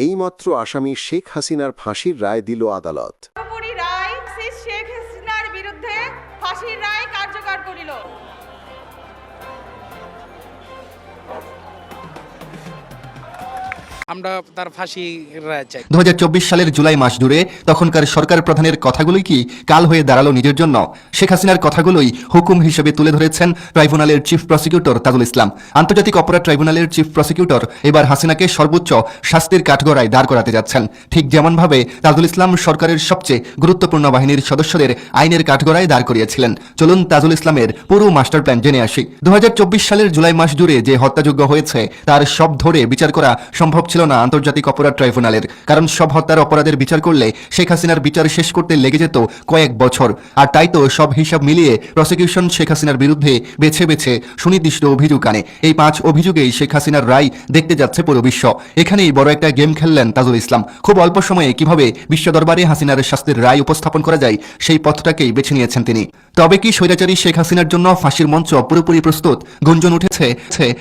এইমাত্র আসামি শেখ হাসিনার ফাঁসির রায় দিল আদালত। আমরা তার ফাঁসি রায় চাই। দু হাজার চব্বিশ সালের জুলাই মাস জুড়ে তখনকার সরকার প্রধানের কথাগুলোই কি কাল হয়ে দাঁড়াল নিজের জন্য? শেখ হাসিনার কথাগুলোই হুকুম হিসেবে তুলে ধরেছেন ট্রাইব্যুনালের চিফ প্রসিকিউটর তাজুল ইসলাম। আন্তর্জাতিক অপরাধ ট্রাইব্যুনালের চিফ প্রসিকিউটর এবার হাসিনাকে সর্বোচ্চ শাস্তির কাঠগড়ায় দাঁড় করাতে যাচ্ছেন। ঠিক যেমনভাবে তাজুল ইসলাম সরকারের সবচেয়ে গুরুত্বপূর্ণ বাহিনীর সদস্যদের আইনের কাঠগড়ায় দাঁড় করিয়েছিলেন। চলুন তাজুল ইসলামের পুরো মাস্টার প্ল্যান জেনে আসি। দু হাজার চব্বিশ সালের জুলাই মাস জুড়ে যে হত্যাযোগ্য হয়েছে, তার সব ধরে বিচার করা সম্ভব ছিল না আন্তর্জাতিক অপরাধ ট্রাইব্যুনালের, কারণ সব হত্যার অপরাধের বিচার করলে শেখ হাসিনার বিচার শেষ করতে লেগে যেত কয়েক বছর। আর তাই তো সব হিসাব মিলিয়ে প্রসিকিউশন শেখ হাসিনার বিরুদ্ধে বেছে বেছে সুনির্দিষ্ট অভিযোগ আনে। এই পাঁচ অভিযোগেই শেখ হাসিনার রায় দেখতে যাচ্ছে পুরো বিশ্ব। এখানেই বড় একটা গেম খেললেন তাজুল ইসলাম। খুব অল্প সময়ে কীভাবে বিশ্ব দরবারে হাসিনার শাস্তির রায় উপস্থাপন করা যায় সেই পথটাকেই বেছে নিয়েছেন তিনি। তবে কি স্বৈরাচারী শেখ হাসিনার জন্য ফাঁসির মঞ্চ পুরোপুরি প্রস্তুত? গুঞ্জন উঠেছে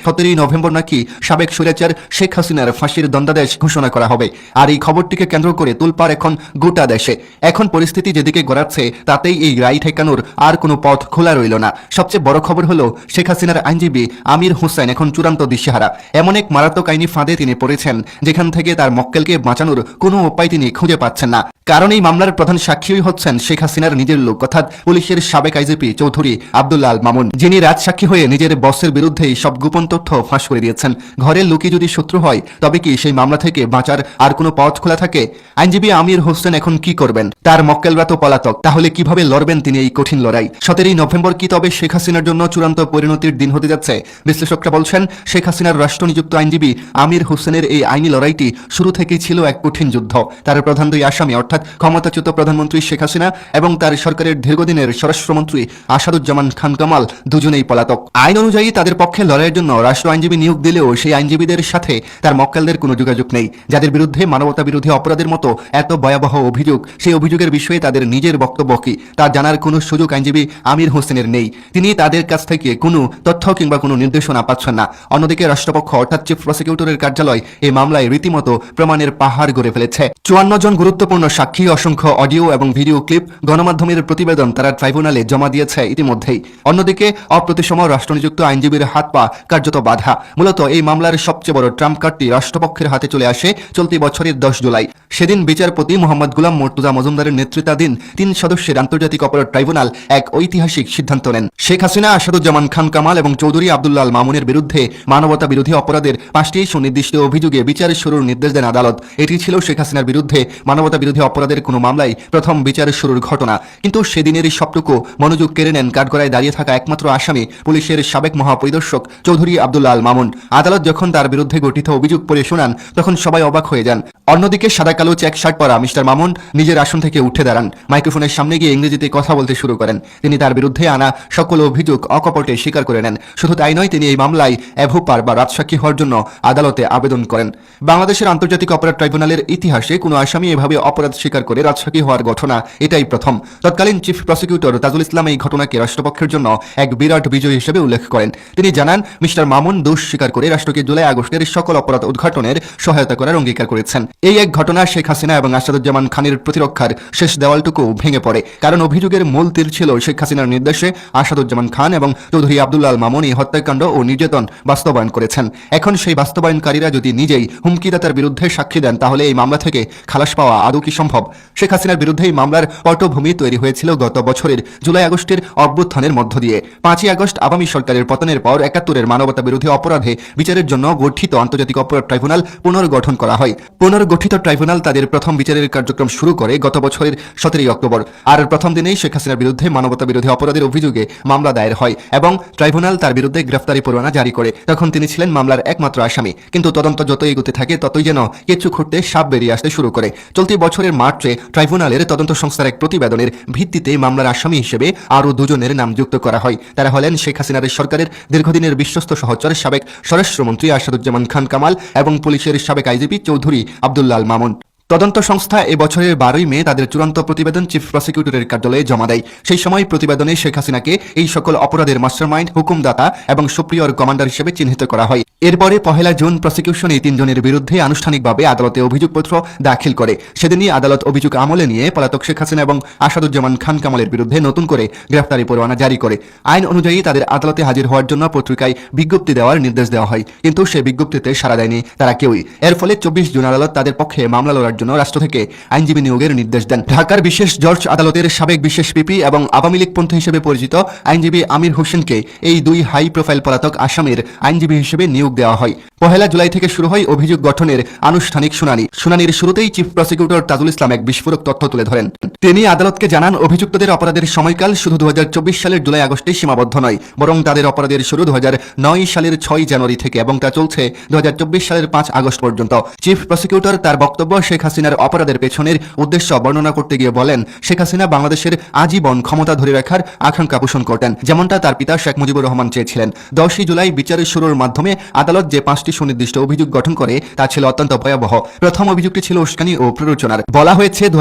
সতেরোই নভেম্বর নাকি সাবেক স্বৈরাচার শেখ হাসিনার ফাঁসির দণ্ডাদেশ ঘোষণা করা হবে। আর এই খবরটিকে কেন্দ্র করে তুলপার এখন গোটা দেশে। এখন পরিস্থিতি যেদিকে গড়াচ্ছে, তাতেই এই রায় ঠেকানোর আর কোনো পথ খোলা রইল না। সবচেয়ে বড় খবর হলো শেখ হাসিনার আইনজীবী আমির হোসেন এখন চূড়ান্ত দিশেহারা। এমন এক মারাত্মক আইনি ফাঁদে তিনি পড়েছেন, যেখান থেকে তার মক্কেলকে বাঁচানোর কোনো উপায় তিনি খুঁজে পাচ্ছেন না। কারণ এই মামলার প্রধান সাক্ষীই হচ্ছেন শেখ হাসিনার নিজের লোক, অর্থাৎ পুলিশের সাবেক আইজিপি চৌধুরী আব্দুল্লাল মামুন, যিনি রাজসাক্ষী হয়ে নিজের বসের বিরুদ্ধেই সব গোপন তথ্য ফাঁস করে দিয়েছেন। ঘরের লোকই যদি শত্রু হয়, তবে কি সেই মামলা থেকে বাঁচার আর কোনো পথ খোলা থাকে? আইনজীবী আমির হোসেন এখন কি করবেন? তার মক্কেলরা তো পলাতক, তাহলে কীভাবে লড়বেন তিনি এই কঠিন লড়াই? সতেরোই নভেম্বর কি তবে শেখ হাসিনার জন্য চূড়ান্ত পরিণতির দিন হতে যাচ্ছে? বিশ্লেষকরা বলছেন, শেখ হাসিনার রাষ্ট্রনিযুক্ত আইনজীবী আমির হোসেনের এই আইনি লড়াইটি শুরু থেকেই ছিল এক কঠিন যুদ্ধ। তার প্রধান দুই আসামি, অর্থাৎ ক্ষমতাচ্যুত প্রধানমন্ত্রী শেখ হাসিনা এবং তার সরকারের দীর্ঘদিনের স্বরাষ্ট্রমন্ত্রী আসাদুজ্জামান খান কামাল দুজনেই পলাতক। আইন অনুযায়ী তাদের পক্ষে লড়াইয়ের জন্য রাষ্ট্র আইনজীবী নিয়োগ দিলেও সেই আইনজীবীদের সাথে তার মক্কেলদের কোনো যোগাযোগ নেই। যাদের বিরুদ্ধে মানবতা বিরোধী অপরাধের মতো এত ভয়াবহ অভিযোগ, সেই অভিযোগের বিষয়ে তাদের নিজের বক্তব্য কি, তা জানার কোনো সুযোগ আইনজীবী আমির হোসেনের নেই। তিনি তাদের কাছ থেকে কোনো তথ্য কিংবা কোনো নির্দেশনা পাচ্ছেন না। অন্যদিকে রাষ্ট্রপক্ষ অর্থাৎ চিফ প্রসিকিউটরের কার্যালয় এই মামলায় রীতিমতো প্রমাণের পাহাড় গড়ে ফেলেছে। চুয়ান্ন জন গুরুত্বপূর্ণ সাক্ষী অসংখ্য অডিও এবং ভিডিও ক্লিপ, গণমাধ্যমের প্রতিবেদন তারা ট্রাইব্যুনালে জমা দিয়েছে ইতিমধ্যেই। অন্যদিকে, অপ্রতিসম রাষ্ট্রনিযুক্ত আইনজীবীর হাত পা কার্যত বাধা। মূলত এই মামলার সবচেয়ে বড় ট্রাম্প কার্ডটি রাষ্ট্রপক্ষের হাতে চলে আসে চলতি বছরের দশ জুলাই। সেদিন বিচারপতি মোহাম্মদ গুলাম মর্তুজা মজুমদারের নেতৃত্বাধীন তিন সদস্যের আন্তর্জাতিক অপরাধ ট্রাইব্যুনাল এক ঐতিহাসিক সিদ্ধান্ত নেন। শেখ হাসিনা, আসাদুজ্জামান খান কামাল এবং চৌধুরী আব্দুল্লাহ মামুনের বিরুদ্ধে মানবতা বিরোধী অপরাধের পাঁচটি সুনির্দিষ্ট অভিযোগে বিচার শুরুর নির্দেশ দেন আদালত। এটি ছিল শেখ হাসিনার বিরুদ্ধে মানবতা বিরোধী অপরাধের কোনো মামলায় প্রথম বিচার শুরুর ঘটনা। কিন্তু সেদিনেরই সবটুকু মনোযোগ কেড়ে নেন কাঠগড়ায় দাঁড়িয়ে থাকা একমাত্র আসামি পুলিশের সাবেক মহাপরিদর্শক চৌধুরী আব্দুল্লাহ আল মামুন। আদালত যখন তার বিরুদ্ধে গঠিত অভিযোগ পড়ে শোনান, তখন সবাই অবাক হয়ে যান। অন্যদিকে সাদা কালো চেক, শার্ট পরা মিস্টার মামুন নিজের আসন থেকে উঠে দাঁড়ান। মাইক্রোফোনের সামনে গিয়ে ইংরেজিতে কথা বলতে শুরু করেন। তিনি তার বিরুদ্ধে আনা সকল অভিযোগ অকপটে স্বীকার করে নেন। শুধু তাই নয়, তিনি এই মামলায় অ্যাভোপার বা রাজসাক্ষী হওয়ার জন্য আদালতে আবেদন করেন। বাংলাদেশের আন্তর্জাতিক অপরাধ ট্রাইব্যুনালের ইতিহাসে কোনো আসামি এভাবে অপরাধ স্বীকার করে রাজসাক্ষী হওয়ার ঘটনা, এটাই প্রথম। তৎকালীন চিফ প্রসিকিউটর তাজুল ইসলাম এই ঘটনাকে রাষ্ট্রপক্ষের জন্য এক বিরাট বিজয় হিসেবে উল্লেখ করেন। তিনি জানান, মিস্টার মামুন দোষ স্বীকার করে রাষ্ট্রকে জুলাই আগস্টের সকল অপরাধ উদ্ঘাটনের সহায়তা করার অঙ্গীকার করেছেন। এই এক ঘটনা শেখ হাসিনা এবং আসাদুজ্জামান খানের প্রতিরক্ষার শেষ দেওয়ালটুকু ভেঙে পড়ে। কারণ অভিযোগের মূল তীর ছিল শেখ হাসিনার নির্দেশে আসাদুজ্জামান খান এবং চৌধুরী আব্দুল্লাহ মামুন এই হত্যাকাণ্ড ও নির্যাতন বাস্তবায়ন করেছেন। এখন সেই বাস্তবায়নকারীরা যদি নিজেই হুমকিদাতার বিরুদ্ধে সাক্ষী দেন, তাহলে এই মামলা থেকে খালাস পাওয়া আদৌ কি সম্ভব? শেখ হাসিনার বিরুদ্ধে এই মামলার পটভূমি তৈরি হয়েছিল গত বছরের জুলাই আগস্টের অভ্যুত্থানের মধ্য দিয়ে। পাঁচই আগস্ট আওয়ামী সরকারের পতনের পর একাত্তরের মানবতা বিরোধী অপরাধে বিচারের জন্য গঠিত আন্তর্জাতিক অপরাধ ট্রাইব্যুনাল পুনর্গঠন করা হয়। পুনর্গঠিত ট্রাইব্যুনাল তাদের প্রথম বিচারের কার্যক্রম শুরু করে গত বছরের সতেরোই অক্টোবর। আর প্রথম দিনেই শেখ হাসিনার বিরুদ্ধে মানবতা বিরোধী অপরাধের অভিযোগে মামলা দায়ের হয় এবং ট্রাইব্যুনাল তার বিরুদ্ধে গ্রেফতারি পরোয়ানা জারি করে। তখন তিনি ছিলেন মামলার একমাত্র আসামি। কিন্তু তদন্ত যত এগোতে থাকে, ততই যেন কিছু খুঁড়তে সাপ বেরিয়ে আসতে শুরু করে। চলতি বছরের মার্চে ট্রাইব্যুনালের তদন্ত সংস্থার এক প্রতিবেদনের ভিত্তিতে মামলার আসামি হিসেবে আরও দুজনের নাম যুক্ত করা হয়। তারা হলেন শেখ হাসিনার সরকারের দীর্ঘদিনের বিশ্বস্ত সহচর সাবেক স্বরাষ্ট্রমন্ত্রী আসাদুজ্জামান খান কামাল এবং পুলিশের সাবেক আইজিপি চৌধুরী আব্দুল্লাহ মামুন। তদন্ত সংস্থা এ বছরের বারোই মে তাদের চূড়ান্ত প্রতিবেদন চিফ প্রসিকিউটরের কার্যালয়ে জমা দেয়। সেই সময় প্রতিবেদনে শেখ হাসিনাকে এই সকল অপরাধের মাস্টারমাইন্ড, হুকুমদাতা এবং সুপ্রিয়র কমান্ডার হিসেবে চিহ্নিত করা হয়। এরপরে পহেলা জুন প্রসিকিউশন এই তিনজনের বিরুদ্ধে আনুষ্ঠানিকভাবে আদালতে অভিযোগপত্র দাখিল করে। সেদিনই আদালত অভিযোগ আমলে নিয়ে পলাতক শেখ হাসিনা এবং আসাদুজ্জামান খান কামালের বিরুদ্ধে নতুন করে গ্রেফতারি পরোয়ানা জারি করে। আইন অনুযায়ী তাদের আদালতে হাজির হওয়ার জন্য পত্রিকায় বিজ্ঞপ্তি দেওয়ার নির্দেশ দেওয়া হয়। কিন্তু সে বিজ্ঞপ্তিতে সাড়া দেয়নি, তারা কেউই। এর ফলে চব্বিশ জুন আদালত তাদের পক্ষে মামলা লড়ার জন্য রাষ্ট্র থেকে আইনজীবী নিয়োগের নির্দেশ দেন। ঢাকার বিশেষ জর্জ আদালতের সাবেক বিশেষ পিপি এবং আওয়ামী লীগপন্থী হিসেবে পরিচিত আইনজীবী আমির হোসেনকে এই দুই হাই প্রোফাইল পলাতক আসামির আইনজীবী হিসেবে নিয়োগ দেওয়া হয়। পহেলা জুলাই থেকে শুরু হয় অভিযোগ গঠনের আনুষ্ঠানিক শুনানি। শুনানির শুরুতেই চিফ প্রসিকিউটর তাজুল ইসলাম এক বিস্ফোরক তথ্য তুলে ধরেন। তিনি আদালতকে জানান, অভিযুক্তদের অপরাধের সময়কাল শুধু দু হাজার চব্বিশ সালের জুলাই আগস্টে সীমাবদ্ধ নয়, বরং তাদের অপরাধের শুরু দু হাজার নয় সালের ছয় জানুয়ারি থেকে এবং তা চলছে দু হাজার চব্বিশ সালের পাঁচ আগস্ট পর্যন্ত। চিফ প্রসিকিউটর তার বক্তব্য শেখ হাসিনার অপরাধের পেছনের উদ্দেশ্য বর্ণনা করতে গিয়ে বলেন, শেখ হাসিনা বাংলাদেশের আজীবন ক্ষমতা ধরে রাখার আকাঙ্ক্ষা পোষণ করতেন। যেমনটা তার পিতা শেখ মুজিবুর রহমান চেয়েছিলেন। দশই জুলাই বিচারের শুরুর মাধ্যমে আদালত যে পাঁচটি সুনির্দিষ্ট অভিযোগ গঠন করে, তা ছিল অত্যন্ত ভয়াবহ। প্রথম অভিযোগটি ছিল উস্কানি ও প্ররোচনার। বলা হয়েছে দু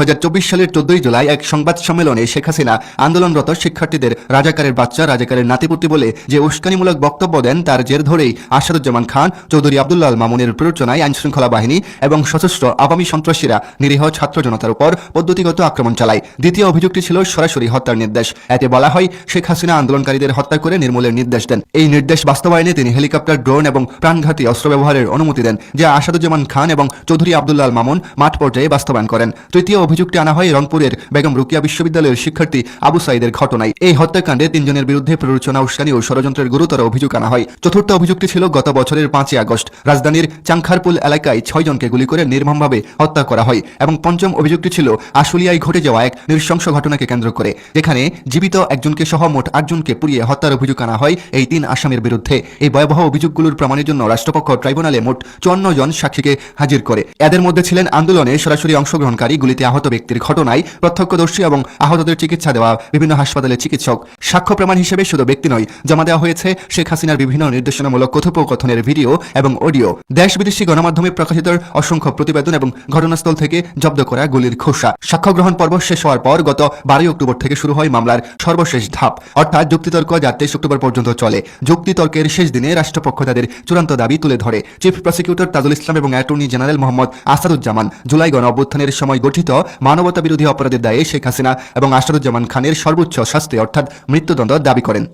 সালের চোদ্দই জুলাই এক সংবাদ সম্মেলনে শেখ হাসিনা আন্দোলনরত শিক্ষার্থীদের রাজাকারের বাচ্চা, রাজাকারের নাতিপুতি বলে যে উস্কানিমূলক বক্তব্য দেন, তার জের ধরেই আসাদুজ্জামান খান, চৌধুরী আবদুল্লাহ মামুনের প্ররোচনায় আইনশৃঙ্খলা বাহিনী এবং সশস্ত্র আওয়ামী সন্ত্রাসীরা নিরীহ ছাত্র জনতার উপর পদ্ধতিগত আক্রমণ চালায়। দ্বিতীয় অভিযোগটি ছিল সরাসরি হত্যার নির্দেশ। এতে বলা হয়, শেখ হাসিনা আন্দোলনকারীদের হত্যা করে নির্মূলের নির্দেশ দেন। এই নির্দেশ বাস্তবায়নে তিনি হেলিকপ্টার, ড্রোন এবং প্রাণঘাতী অস্ত্র ব্যবহারের অনুমতি দেন, যা আসাদুজ্জামান খান এবং চৌধুরী আবদুল্লাহ মামুন মাঠ পর্যায়ে বাস্তবায়ন করেন। তৃতীয় অভিযোগটি আনা হয় রংপুরের বেগম রুকিয়া বিশ্ববিদ্যালয়ের শিক্ষার্থী আবু সাইদের ঘটনায়। এই হত্যাকাণ্ডে তিনজনের বিরুদ্ধে প্ররোচনা, উস্কানি ও ষড়যন্ত্রের গুরুতর অভিযোগ আনা হয়। চতুর্থ অভিযোগটি ছিল গত বছরের পাঁচই আগস্ট। রাজধানীর চাংখারপুল এলাকায় ছয়জনকে গুলি করে নির্মমভাবে হত্যা করা হয় এবং পঞ্চম অভিযোগটি ছিল আশুলিয়ায় ঘটে যাওয়া এক নৃশংস ঘটনাকে কেন্দ্র করে। যেখানে জীবিত একজনকে সহ মোট আটজনকে পুড়িয়ে হত্যার অভিযোগ আনা হয় এই তিন আসামির বিরুদ্ধে। এই ভয়াবহ অভিযোগগুলোর প্রমাণের জন্য রাষ্ট্রপক্ষ ট্রাইব্যুনালে মোট চুয়ান্ন জন সাক্ষীকে হাজির করে। এদের মধ্যে ছিলেন আন্দোলনে সরাসরি অংশগ্রহণকারী গুলিতে আহত ব্যক্তির ঘটনায় প্রত্যক্ষদর্শী এবং আহতদের চিকিৎসা দেওয়া বিভিন্ন হাসপাতালে চিকিৎসক। সাক্ষ্য প্রমাণ হিসেবে শুধু ব্যক্তি নয়, জমা দেওয়া হয়েছে শেখ হাসিনার বিভিন্ন নির্দেশনামূলক কথোপকথনের ভিডিও এবং অডিও। দেশ বিদেশি গণমাধ্যমে প্রকাশিত অসংখ্য প্রতিবেদন এবং ঘটনাস্থল থেকে জব্দ করা গুলির খোসা। সাক্ষ্য গ্রহণ পর্ব শেষ হওয়ার পর গত বারোই অক্টোবর থেকে শুরু হয় মামলার সর্বশেষ ধাপ। অর্থাৎ যুক্তিতর্ক যা তেইশ অক্টোবর পর্যন্ত চলে। যুক্তিতর্কের শেষ দিনে রাষ্ট্রপক্ষ তাদের চূড়ান্ত দাবি তুলে ধরে। চিফ প্রসিকিউটর তাজুল ইসলাম এবং attorney general Mohammad Asaduzzaman July গণ অভ্যুত্থানের সময় গঠিত মানবতা বিরোধী অপরাধের দায়ে শেখ হাসিনা এবং আসাদুজ্জামান খানের সর্বোচ্চ শাস্তি অর্থাৎ মৃত্যুদণ্ড দাবি করেন।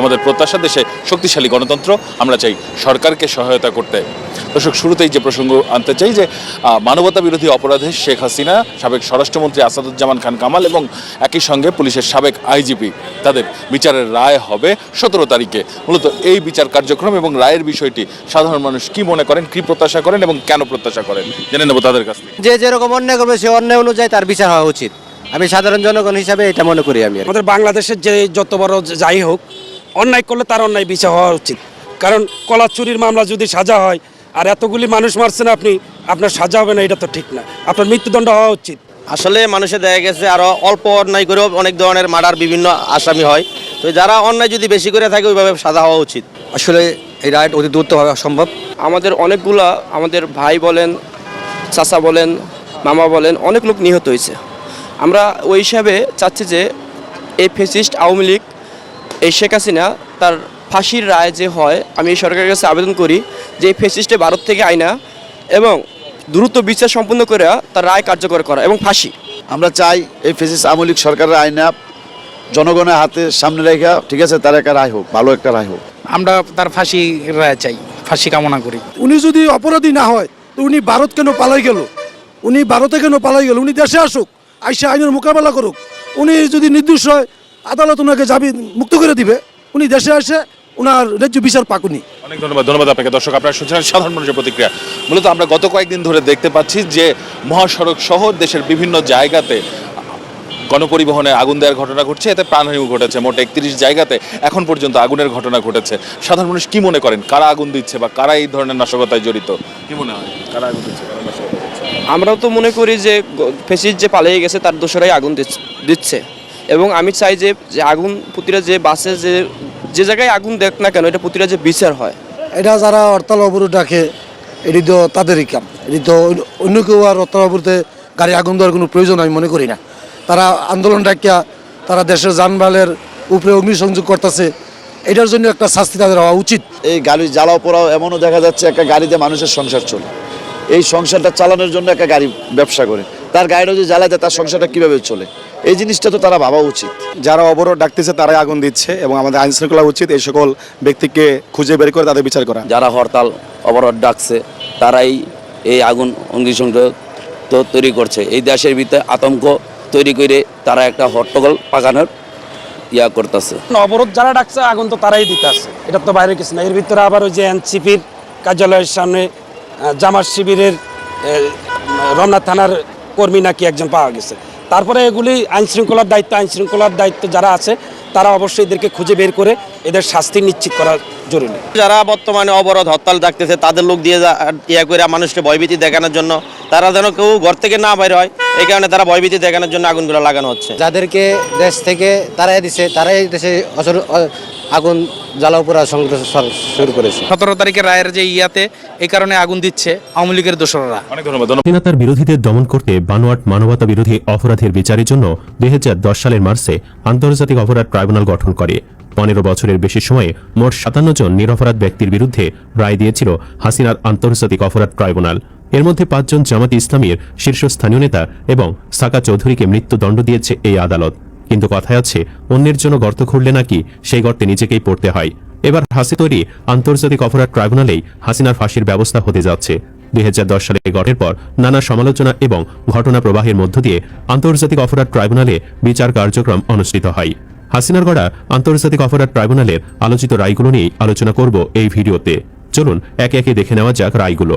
আমাদের প্রত্যাশা দেশে শক্তিশালী গণতন্ত্র আমরা চাই সরকারকে সহায়তা করতে। দর্শক শুরুতেই যে প্রসঙ্গ আনতে চাই যে মানবতা বিরোধী অপরাধে শেখ হাসিনা সাবেক স্বরাষ্ট্রমন্ত্রী আসাদুজ্জামান খান কামাল এবং একই সঙ্গে পুলিশের সাবেক আইজিপি তাদের বিচারের রায় হবে সতেরো তারিখে। মূলত এই বিচার কার্যক্রম এবং রায়ের বিষয়টি সাধারণ মানুষ কি মনে করেন কি প্রত্যাশা করেন এবং কেন প্রত্যাশা করেন? জেনে নেব তাদের কাছ থেকে। যে যেরকম অন্যায় করবে সে অন্যায় অনুযায়ী তার বিচার হওয়া উচিত। আমি সাধারণ জনগণ হিসাবে এটা মনে করি আমি আমাদের বাংলাদেশের যে যত বড় যাই হোক অন্যায় করলে তার অন্যায় বিচার হওয়া উচিত। কারণ কলা চুরির মামলা যদি সাজা হয় আর এতগুলি মানুষ মারছেন আপনি আপনার সাজা হবে না এটা তো ঠিক না। আপনার মৃত্যুদণ্ড হওয়া উচিত। আসলে মানুষে দেখা গেছে আরও অল্প অন্যায় করেও অনেক ধরনের মার্ডার বিভিন্ন আসামি হয়। তো যারা অন্যায় যদি বেশি করে থাকে ওইভাবে সাজা হওয়া উচিত। আসলে এই রাইট অতি দ্রুত হওয়া সম্ভব। আমাদের অনেকগুলা আমাদের ভাই বলেন চাচা বলেন মামা বলেন অনেক লোক নিহত হয়েছে। আমরা ওই হিসাবে চাচ্ছি যে এই ফেসিস্ট আওয়ামী লীগ এই শেখ হাসিনা তার ফাঁসির রায় যে হয় আমি এই সরকারের কাছে আবেদন করি যে এই ফেসিস্টে ভারত থেকে আইনা এবং দ্রুত বিচার সম্পন্ন করে তার রায় কার্যকর করা এবং ফাঁসি। আমরা চাই এই ফেসিস আমলিক সরকারের আইনা জনগণের হাতে সামনে রেখা ঠিক আছে তার একটা রায় হোক ভালো একটা রায় হোক। আমরা তার ফাঁসি রায় চাই ফাঁসি কামনা করি। উনি যদি অপরাধী না হয় তো উনি ভারত কেন পালাই গেল? উনি ভারতে কেন পালাই গেল? উনি দেশে আসুক আইসে আইনের মোকাবেলা করুক। উনি যদি নির্দোষ হয় আদালত ওনাকে যাবি মুক্ত করে দিবে। উনি দেশে আসে ওনার ন্যায্য বিচার পাকুনি অনেক ধন্যবাদ ধন্যবাদ আপনাকে। দর্শক আপনারা শুনছিলেন সাধারণ মানুষের প্রতিক্রিয়া। মূলত আমরা গত কয়েকদিন ধরে দেখতে পাচ্ছি যে মহাসড়ক সহ দেশের বিভিন্ন জায়গাতে গণপরিবহনে আগুন দেওয়ার ঘটনা ঘটছে। এতে প্রাণহানি ঘটেছে। মোট একত্রিশ জায়গাতে এখন পর্যন্ত আগুনের ঘটনা ঘটেছে। সাধারণ মানুষ কি মনে করেন? কারা আগুন দিচ্ছে বা কারা এই ধরনের নাশকতায় জড়িত? কি মনে হয়? কারা আগুন দিচ্ছে কারা নাশকতা আমরাও তো মনে করি যে ফেসিস্ট যে পালিয়ে গেছে তার দোষরাই আগুন দিচ্ছে- দিচ্ছে। এবং আমি চাই যে যে আগুন প্রতিটা যে বাসে যে যে জায়গায় আগুন দেখ না কেন এটা প্রতিটা যে বিচার হয়। এটা যারা হরতাল অবরোধ ডাকে এটি তো তাদেরই কাম। এটি তো অন্য কেউ আর হরতাল অবরোধে গাড়ি আগুন দেওয়ার কোনো প্রয়োজন আমি মনে করি না। তারা আন্দোলন ডাকিয়া তারা দেশের যানবাহনের উপরে অগ্নিসংযোগ করতেছে এটার জন্য একটা শাস্তি তাদের হওয়া উচিত। এই গাড়ি জ্বালাও পোড়াও এমনও দেখা যাচ্ছে একটা গাড়িতে মানুষের সংসার চলে। এই সংসারটা চালানোর জন্য একটা গাড়ি ব্যবসা করে। তার গাড়িটা যদি জ্বালাতে তার সংসারটা কীভাবে চলে? এই জিনিসটা তো তারা ভাবা উচিত। যারা অবরোধ ডাকতেছে তারাই আগুন দিচ্ছে এবং আমাদের আইন শৃঙ্খলা উচিত এই সকল ব্যক্তিকে খুঁজে বের করে তাদের বিচার করা। যারা হরতাল অবরোধ ডাকছে তারাই এই আগুন অগ্নিসংযোগ তো তৈরি করছে। এই দেশের ভিতরে আতঙ্ক তৈরি করে তারা একটা হট্টগোল পাকানোর ইয়া করতেছে। অবরোধ যারা ডাকছে আগুন তো তারাই দিতে আসছে এটা তো বাইরে কিছু না। এর ভিতরে আবার ওই যে এনসিপির কার্যালয়ের সামনে জামাত শিবিরের রমনা থানার কর্মী নাকি একজন পাওয়া গেছে। তারপরে এগুলি আইনশৃঙ্খলার দায়িত্ব আইনশৃঙ্খলার দায়িত্ব যারা আছে তারা অবশ্যই এদেরকে খুঁজে বের করে এদের শাস্তি নিশ্চিত করা জরুরি। যারা বর্তমানে অবরোধ হরতাল ডাকতেছে তাদের লোক দিয়ে যা- ইয়া করে মানুষকে ভয়ভীতি দেখানোর জন্য তারা যেন কেউ ঘর থেকে না বাইর হয় এই কারণে তারা ভয়ভীতি দেখানোর জন্য আগুনগুলো লাগানো হচ্ছে। যাদেরকে দেশ থেকে তারাই দিছে তারাই দেশে আগুন জ্বালাও পোড়া সংগ্রহ শুরু করেছে। সতেরো তারিখের রায়ের যে ইয়াতে এই কারণে আগুন দিচ্ছে আওয়ামী লীগের দোসররা। অনেক ধন্যবাদ। স্বাধীনতার বিরোধীদের দমন করতে বানোয়াট মানবতা বিরোধী অপরাধের বিচারের জন্য দুই হাজার দশ সালের মার্চে আন্তর্জাতিক অপরাধ ট্রাইব্যুনাল গঠন করে। পনেরো বছরের বেশি সময়ে মোট সাতান্ন জন নিরপরাধ ব্যক্তির বিরুদ্ধে রায় দিয়েছিল হাসিনার আন্তর্জাতিক অপরাধ ট্রাইব্যুনাল। এর মধ্যে পাঁচজন জামাত ইসলামের শীর্ষস্থানীয় নেতা এবং সাকা চৌধুরীকে মৃত্যুদণ্ড দিয়েছে এই আদালত। কিন্তু কথায় আছে, অন্যের জন্য গর্ত খুঁড়লে নাকি সেই গর্তে নিজেকেই পড়তে হয়। এবার হাসি তৈরি আন্তর্জাতিক অপরাধ ট্রাইব্যুনালেই হাসিনার ফাঁসির ব্যবস্থা হতে যাচ্ছে। দুই হাজার দশ সালে গঠের পর নানা সমালোচনা এবং ঘটনা প্রবাহের মধ্য দিয়ে আন্তর্জাতিক অপরাধ ট্রাইব্যুনালে বিচার কার্যক্রম অনুষ্ঠিত হয়। হাসিনার গড়া আন্তর্জাতিক অপরাধ ট্রাইব্যুনালের আলোচিত রায়গুলো নিয়েই আলোচনা করব এই ভিডিওতে। চলুন, একে একে দেখে নেওয়া যাক রায়গুলো।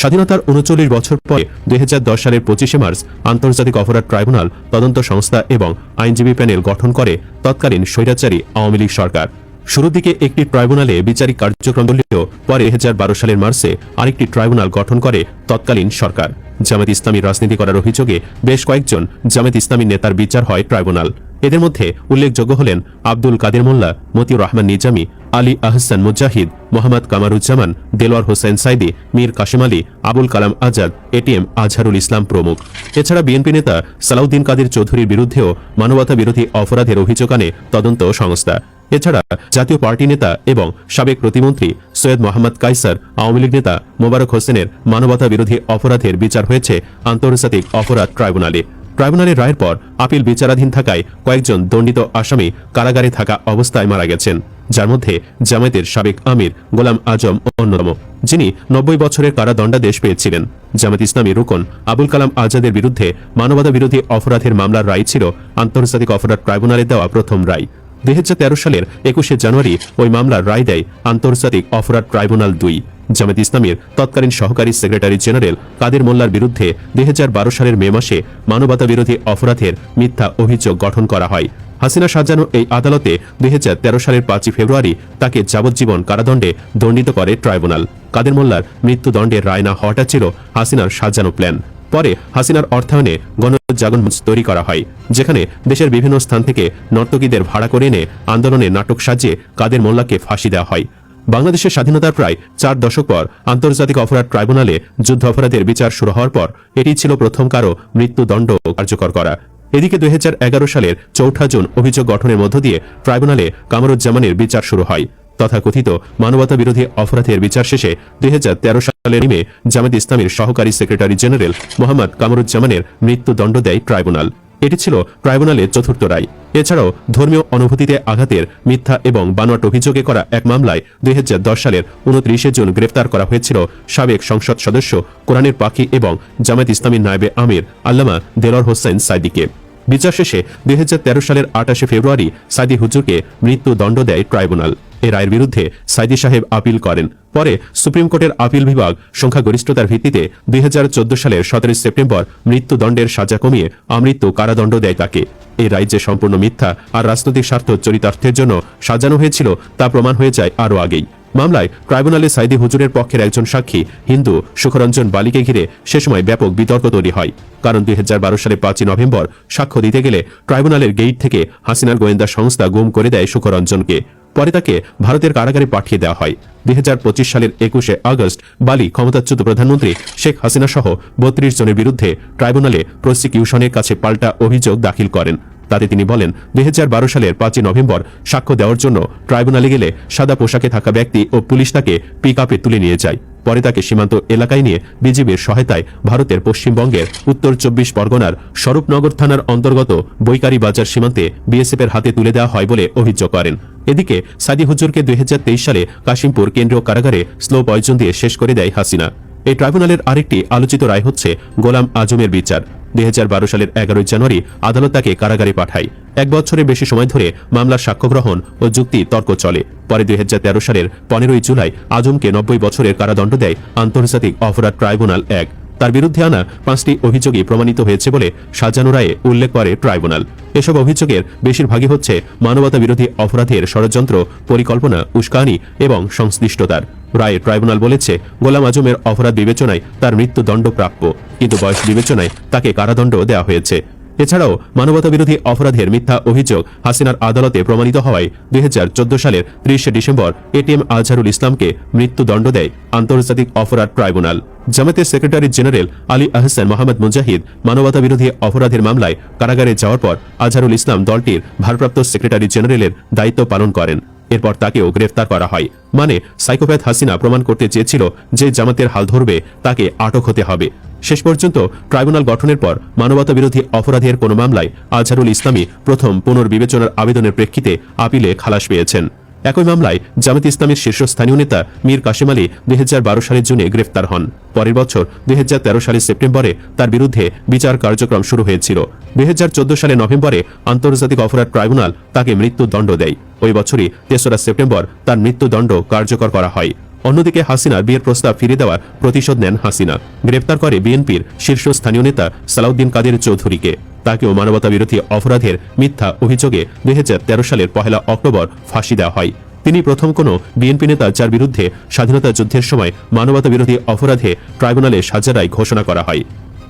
স্বাধীনতার উনচল্লিশ বছর পরে দুই হাজার দশ সালের পঁচিশে মার্চ আন্তর্জাতিক অপরাধ ট্রাইব্যুনাল তদন্ত সংস্থা এবং আইনজীবী প্যানেল গঠন করে তৎকালীন স্বৈরাচারী আওয়ামী লীগ সরকার। শুরুর দিকে একটি ট্রাইব্যুনালে বিচারিক কার্যক্রম চললেও পরে দুই সালের মার্চে আরেকটি ট্রাইব্যুনাল গঠন করে তৎকালীন সরকার। জামাত ইসলামী রাজনীতি করার অভিযোগে বেশ কয়েকজন জামাত ইসলামী নেতার বিচার হয় ট্রাইব্যুনাল। এদের মধ্যে উল্লেখযোগ্য হলেন আব্দুল কাদের মোল্লা, মতিউর রহমান নিজামী আলী আহসান মুজাহিদ, মোহাম্মদ কামারুজ্জামান, দেলোয়ার হোসেন সাইদি, মীর কাশিম আলী, আবুল কালাম আজাদ এটিএম আজহারুল ইসলাম প্রমুখ। এছাড়া বিএনপি নেতা সালাউদ্দিন কাদের চৌধুরীর বিরুদ্ধেও মানবতা বিরোধী অপরাধের অভিযোগ আনে তদন্ত সংস্থা। এছাড়া জাতীয় পার্টি নেতা এবং সাবেক প্রতিমন্ত্রী সৈয়দ মোহাম্মদ কাইসার আওয়ামী লীগ নেতা মোবারক হোসেনের মানবতা বিরোধী অপরাধের বিচার হয়েছে আন্তর্জাতিক অপরাধ ট্রাইব্যুনালে। ট্রাইব্যুনালের রায়ের পর আপিল বিচারাধীন থাকায় কয়েকজন দণ্ডিত আসামি কারাগারে থাকা অবস্থায় মারা গেছেন। যার মধ্যে জামায়াতের সাবেক আমির গোলাম আজম অন্যতম, যিনি নব্বই বছরের কারাদণ্ডাদেশ পেয়েছিলেন। জামাত ইসলামী রুকন আবুল কালাম আজাদের বিরুদ্ধে মানবতা বিরোধী অপরাধের মামলার রায় ছিল আন্তর্জাতিক অপরাধ ট্রাইব্যুনালে দেওয়া প্রথম রায়। দুই হাজার তেরো সালের একুশে জানুয়ারি ওই মামলার রায় দেয় আন্তর্জাতিক অপরাধ ট্রাইব্যুনাল দুই। জামাত ইসলামীর তৎকালীন সহকারী সেক্রেটারি জেনারেল কাদের মোল্লার বিরুদ্ধে দুই হাজার বারো সালের মে মাসে মানবতা বিরোধী অপরাধের মিথ্যা অভিযোগ গঠন করা হয়। হাসিনা সাজানো এই আদালতে দুই হাজার তেরো সালের পাঁচই ফেব্রুয়ারি তাকে যাবজ্জীবন কারাদণ্ডে দণ্ডিত করে ট্রাইব্যুনাল। কাদের মোল্লার মৃত্যুদণ্ডের রায় না হওয়াটা ছিল হাসিনার সাজানো প্ল্যান। পরে হাসিনার অর্থায়নে গণজাগরণ মঞ্চ তৈরি করা হয়, যেখানে দেশের বিভিন্ন স্থান থেকে নর্তকীদের ভাড়া করে এনে আন্দোলনে নাটক সাজিয়ে কাদের মোল্লাকে ফাঁসি দেওয়া হয়। বাংলাদেশের স্বাধীনতার প্রায় চার দশক পর আন্তর্জাতিক অপরাধ ট্রাইব্যুনালে যুদ্ধ অপরাধের বিচার শুরু হওয়ার পর এটি ছিল প্রথম কারও মৃত্যুদণ্ড কার্যকর করা। এদিকে দুই হাজার এগারো সালের চৌঠা জুন অভিযোগ গঠনের মধ্য দিয়ে ট্রাইব্যুনালে কামরুজ্জামানের বিচার শুরু হয়। তথাকথিত মানবতা বিরোধী অপরাধের বিচার শেষে দুই হাজার তেরো সালের মে জামাত ইসলামীর সহকারী সেক্রেটারি জেনারেল মোহাম্মদ কামরুজ্জামানের মৃত্যুদণ্ড দেয় ট্রাইব্যুনাল। এটি ছিল ট্রাইব্যুনালের চতুর্থ রায়। এছাড়াও ধর্মীয় অনুভূতিতে আঘাতের, মিথ্যা এবং বানোয়াট অভিযোগে করা এক মামলায় দুই হাজার দশ সালের উনত্রিশে জুন গ্রেফতার করা হয়েছিল সাবেক সংসদ সদস্য কোরআনের পাখি এবং জামায়াত ইসলামী নায়েবে আমির আল্লামা দেলর হোসেন সাইদিকে। বিচার শেষে দুই হাজার তেরো সালের আটাশে ফেব্রুয়ারি সাইদি হুজুরকে মৃত্যুদণ্ড দেয় ট্রাইব্যুনাল। এ রায়ের বিরুদ্ধে সাইদি সাহেব আপিল করেন। পরে সুপ্রিম কোর্টের আপিল বিভাগ সংখ্যাগরিষ্ঠতার ভিত্তিতে দুই হাজার চোদ্দ সালের সতেরোই সেপ্টেম্বর মৃত্যুদণ্ডের সাজা কমিয়ে আমৃত্যু কারাদণ্ড দেয় তাকে। এই রায় যে সম্পূর্ণ মিথ্যা আর রাজনৈতিক স্বার্থ চরিতার্থের জন্য সাজানো হয়েছিল তা প্রমাণ হয়ে যায় আরও আগেই। মামলায় ট্রাইব্যুনালে সাইদি হুজুরের পক্ষের একজন সাক্ষী, হিন্দু সুখরঞ্জন বালিকে ঘিরে সে সময় ব্যাপক বিতর্ক তৈরি হয়। কারণ দুই হাজার সালে পাঁচই নভেম্বর সাক্ষ্য দিতে গেলে ট্রাইব্যুনালের গেইট থেকে হাসিনার গোয়েন্দা সংস্থা গুম করে দেয় সুখরঞ্জনকে। পরে তাকে ভারতের কারাগারে পাঠিয়ে দেওয়া হয়। দুই হাজার পঁচিশ সালের একুশে আগস্ট বালি ক্ষমতাচ্যুত প্রধানমন্ত্রী শেখ হাসিনা সহ বত্রিশ জনের বিরুদ্ধে ট্রাইব্যুনালে প্রসিকিউশনের কাছে পাল্টা অভিযোগ দাখিল করেন। তাতে তিনি বলেন, দুই হাজার বারো সালের পাঁচই নভেম্বর সাক্ষ্য দেওয়ার জন্য ট্রাইব্যুনালে গেলে সাদা পোশাকে থাকা ব্যক্তি ও পুলিশ তাকে পিক তুলে নিয়ে যায়। পরে তাকে সীমান্ত এলাকায় নিয়ে বিজিবির সহায়তায় ভারতের পশ্চিমবঙ্গের উত্তর চব্বিশ পরগনার স্বরূপনগর থানার অন্তর্গত বৈকারী বাজার সীমান্তে বিএসএফের হাতে তুলে দেওয়া হয় বলে অভিযোগ করেন। এদিকে সাদি হুজুরকে দুই হাজার তেইশ সালে কাশিমপুর কেন্দ্রীয় কারাগারে স্লো পয়জন দিয়ে শেষ করে দেয় হাসিনা। এই ট্রাইব্যুনালের আরেকটি আলোচিত রায় হচ্ছে গোলাম আজমের বিচার। দুই হাজার বারো সালের এগারোই জানুয়ারি আদালত তাকে কারাগারে পাঠায়। এক বছরের বেশি সময় ধরে মামলার সাক্ষ্য গ্রহণ ও যুক্তি তর্ক চলে। পরে দুই হাজার তেরো সালের পনেরোই জুলাই আজমকে নব্বই বছরের কারাদণ্ড দেয় আন্তর্জাতিক অপরাধ ট্রাইব্যুনাল এক। তার বিরুদ্ধে আনা পাঁচটি অভিযোগই প্রমাণিত হয়েছে বলে সাজানো রায়ে উল্লেখ করে ট্রাইব্যুনাল। এসব অভিযোগের বেশিরভাগই হচ্ছে মানবতা বিরোধী অপরাধের ষড়যন্ত্র, পরিকল্পনা, উস্কানি এবং সংশ্লিষ্টতার। রায়ে ট্রাইব্যুনাল বলেছে, গোলাম আজমের অপরাধ বিবেচনায় তার মৃত্যুদণ্ড প্রাপ্য, কিন্তু বয়স বিবেচনায় তাকে কারাদণ্ড দেওয়া হয়েছে। এছাড়াও মানবতা বিরোধী অপরাধের মিথ্যা অভিযোগ হাসিনার আদালতে প্রমাণিত হওয়ায় দুই হাজার চোদ্দ সালের ত্রিশে ডিসেম্বর এটিএম আজহারুল ইসলামকে মৃত্যুদণ্ড দেয় আন্তর্জাতিক অপরাধ ট্রাইব্যুনাল। জামাতের সেক্রেটারি জেনারেল আলী আহসান মোহাম্মদ মুজাহিদ মানবতা বিরোধী অপরাধের মামলায় কারাগারে যাওয়ার পর আজহারুল ইসলাম দলটির ভারপ্রাপ্ত সেক্রেটারি জেনারেলের দায়িত্ব পালন করেন। এরপর তাকেও গ্রেফতার করা হয়। মানে সাইকোপ্যাথ হাসিনা প্রমাণ করতে চেয়েছিল যে জামাতের হাল ধরবে, তাকে আটক হতে হবে। শেষ পর্যন্ত ট্রাইব্যুনাল গঠনের পর মানবতাবিরোধী অপরাধের কোনো মামলায় আজহারুল ইসলামী প্রথম পুনর্বিবেচনার আবেদনের প্রেক্ষিতে আপিলে খালাস পেয়েছেন। একই মামলায় জামাত ইসলামের শীর্ষস্থানীয় নেতা মীর কাশেম আলী দুই হাজার বারো সালের জুনে গ্রেফতার হন। পরের বছর দুই হাজার তেরো সালের সেপ্টেম্বরে তার বিরুদ্ধে বিচার কার্যক্রম শুরু হয়েছিল। দুই হাজার চোদ্দ সালে নভেম্বরে আন্তর্জাতিক অপরাধ ট্রাইব্যুনাল তাকে মৃত্যুদণ্ড দেয়। ওই বছরই তেসরা সেপ্টেম্বর তার মৃত্যুদণ্ড কার্যকর করা হয়। অন্যদিকে হাসিনার বিয়ের প্রস্তাব ফিরে দেওয়ার প্রতিশোধ নেন হাসিনা। গ্রেপ্তার করে বিএনপির শীর্ষস্থানীয় নেতা সালাউদ্দিন কাদের চৌধুরীকে। তাকেও মানবতা বিরোধী অপরাধের মিথ্যা অভিযোগে দুই হাজার তেরো সালের পহেলা অক্টোবর ফাঁসি দেওয়া হয়। তিনি প্রথম কোন বিএনপি নেতা যার বিরুদ্ধে স্বাধীনতা যুদ্ধের সময় মানবতা বিরোধী অপরাধে ট্রাইব্যুনালে সাজা রায় ঘোষণা করা হয়।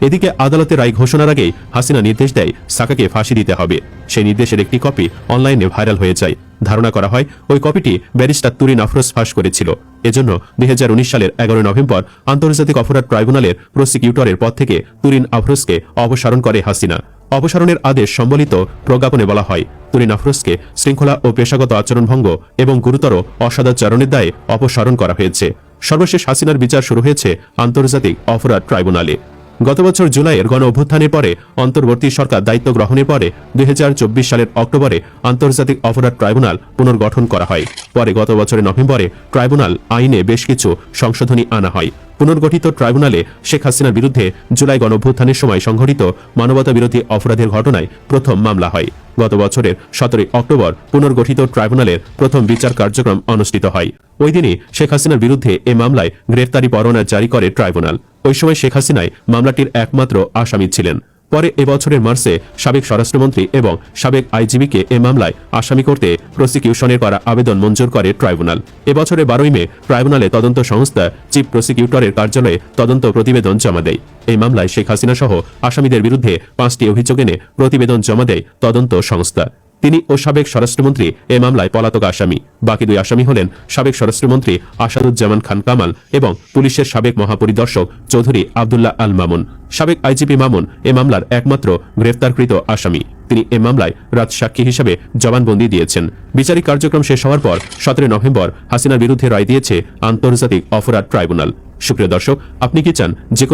এদিকে আদালতের রায় ঘোষণার আগেই হাসিনা নির্দেশ দেয় সাকাকে ফাঁসি দিতে হবে। সেই নির্দেশের একটি কপি অনলাইনে ভাইরাল হয়ে যায়। ধারণা করা হয়, ওই কপিটি ব্যারিস্টার তুরিন আফরোজ ফাঁস করেছিল। এজন্য দুই হাজার উনিশ সালের এগারো নভেম্বর আন্তর্জাতিক অপরাধ ট্রাইব্যুনালের প্রসিকিউটরের পদ থেকে তুরিন আফরোজকে অপসারণ করে হাসিনা। অপসারণের আদেশ সম্বলিত প্রজ্ঞাপনে বলা হয়, তুরিন আফরোজকে শৃঙ্খলা ও পেশাগত আচরণভঙ্গ এবং গুরুতর অসদাচরণের দায়ে অপসারণ করা হয়েছে। সর্বশেষ হাসিনার বিচার শুরু হয়েছে আন্তর্জাতিক অপরাধ ট্রাইব্যুনালে। গত বছর জুলাইয়ের গণ অভ্যুত্থানের পরে অন্তর্বর্তী সরকার দায়িত্ব গ্রহণের পরে দুই হাজার চব্বিশ সালের অক্টোবরে আন্তর্জাতিক অপরাধ ট্রাইব্যুনাল পুনর্গঠন করা হয়। পরে গত বছরের নভেম্বরে ট্রাইব্যুনাল আইনে বেশ কিছু সংশোধনী আনা হয়। পুনর্গঠিত ট্রাইব্যুনালে শেখ হাসিনার বিরুদ্ধে জুলাই গণঅভ্যুত্থানের সময় সংঘটিত মানবতা বিরোধী অপরাধের ঘটনায় প্রথম মামলা হয়। গত বছরের সতেরোই অক্টোবর পুনর্গঠিত ট্রাইব্যুনালের প্রথম বিচার কার্যক্রম অনুষ্ঠিত হয়। ওই দিনই শেখ হাসিনার বিরুদ্ধে এ মামলায় গ্রেফতারি পরোয়ানা জারি করে ট্রাইব্যুনাল। ওই সময় শেখ হাসিনাই মামলাটির একমাত্র আসামি ছিলেন। পরে এবছরের মার্চে সাবেক স্বরাষ্ট্রমন্ত্রী এবং সাবেক আইজিবিকে এ মামলায় আসামি করতে প্রসিকিউশনের করা আবেদন মঞ্জুর করে ট্রাইব্যুনাল। এবছরের বারোই মে ট্রাইব্যুনালে তদন্ত সংস্থা চিফ প্রসিকিউটরের কার্যালয়ে তদন্ত প্রতিবেদন জমা দেয়। এই মামলায় শেখ হাসিনা সহ আসামিদের বিরুদ্ধে পাঁচটি অভিযোগ এনে প্রতিবেদন জমা দেয় তদন্ত সংস্থা। তিনি ও সাবেক স্বরাষ্ট্রমন্ত্রী এ মামলায় পলাতক আসামি। বাকি দুই আসামি হলেন সাবেক স্বরাষ্ট্রমন্ত্রী আসাদুজ্জামান খান কামাল এবং পুলিশের সাবেক মহাপরিদর্শক চৌধুরী আবদুল্লাহ আল মামুন। সাবেক আইজিপি মামুন এ মামলার একমাত্র গ্রেফতারকৃত আসামি। তিনি এ মামলায় রাত সাক্ষী হিসেবে জবানবন্দি দিয়েছেন। বিচারিক কার্যক্রম শেষ হওয়ার পর সতেরো নভেম্বর হাসিনার বিরুদ্ধে রায় দিয়েছে আন্তর্জাতিক অপরাধ ট্রাইব্যুনাল। সুপ্রিয় দর্শক, আপনি কি চান যে